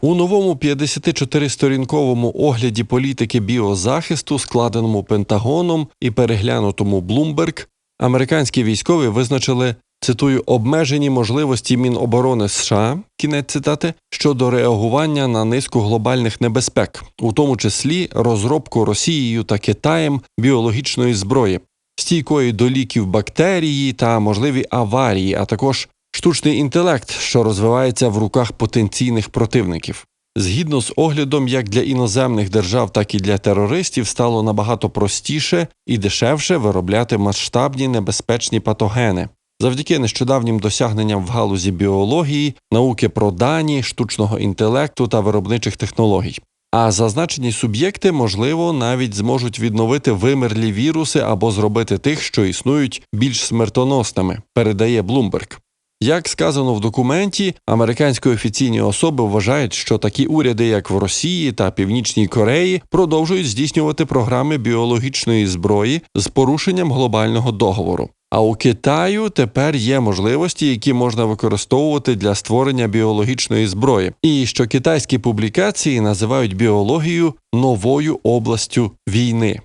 У новому 54-сторінковому огляді політики біозахисту, складеному Пентагоном і переглянутому Bloomberg, американські військові визначили цитую обмежені можливості Міноборони США кінець цитати щодо реагування на низку глобальних небезпек, у тому числі розробку Росією та Китаєм біологічної зброї, стійкої до ліків бактерії та можливі аварії, а також штучний інтелект, що розвивається в руках потенційних противників. Згідно з оглядом, як для іноземних держав, так і для терористів стало набагато простіше і дешевше виробляти масштабні небезпечні патогени. Завдяки нещодавнім досягненням в галузі біології, науки про дані, штучного інтелекту та виробничих технологій. А зазначені суб'єкти, можливо, навіть зможуть відновити вимерлі віруси або зробити тих, що існують більш смертоносними, передає Bloomberg. Як сказано в документі, американські офіційні особи вважають, що такі уряди, як в Росії та Північній Кореї, продовжують здійснювати програми біологічної зброї з порушенням глобального договору. А у Китаю тепер є можливості, які можна використовувати для створення біологічної зброї, і що китайські публікації називають біологію новою областю війни.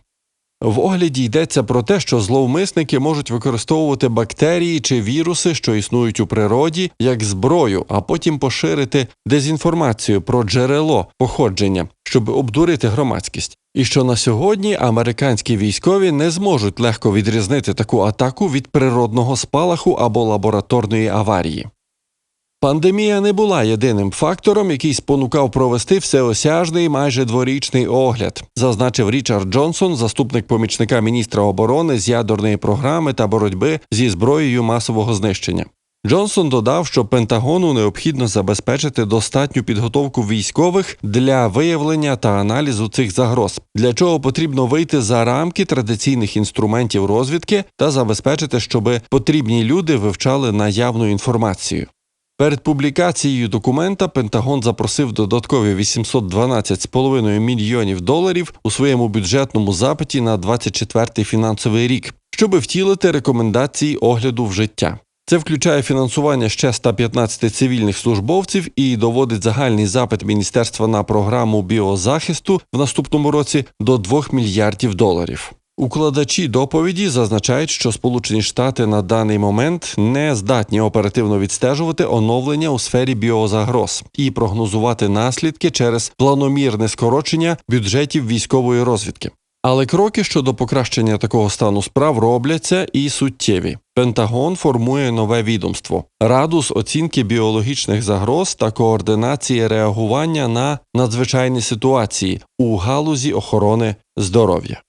В огляді йдеться про те, що зловмисники можуть використовувати бактерії чи віруси, що існують у природі, як зброю, а потім поширити дезінформацію про джерело походження, щоб обдурити громадськість. І що на сьогодні американські військові не зможуть легко відрізнити таку атаку від природного спалаху або лабораторної аварії. Пандемія не була єдиним фактором, який спонукав провести всеосяжний майже дворічний огляд, зазначив Річард Джонсон, заступник помічника міністра оборони з ядерної програми та боротьби зі зброєю масового знищення. Джонсон додав, що Пентагону необхідно забезпечити достатню підготовку військових для виявлення та аналізу цих загроз, для чого потрібно вийти за рамки традиційних інструментів розвідки та забезпечити, щоб потрібні люди вивчали наявну інформацію. Перед публікацією документа Пентагон запросив додаткові 812,5 мільйонів доларів у своєму бюджетному запиті на 24-й фінансовий рік, щоби втілити рекомендації огляду в життя. Це включає фінансування ще 115 цивільних службовців і доводить загальний запит міністерства на програму біозахисту в наступному році до 2 мільярдів доларів. Укладачі доповіді зазначають, що Сполучені Штати на даний момент не здатні оперативно відстежувати оновлення у сфері біозагроз і прогнозувати наслідки через планомірне скорочення бюджетів військової розвідки. Але кроки щодо покращення такого стану справ робляться і суттєві. Пентагон формує нове відомство раду з оцінки біологічних загроз та координації реагування на надзвичайні ситуації у галузі охорони здоров'я.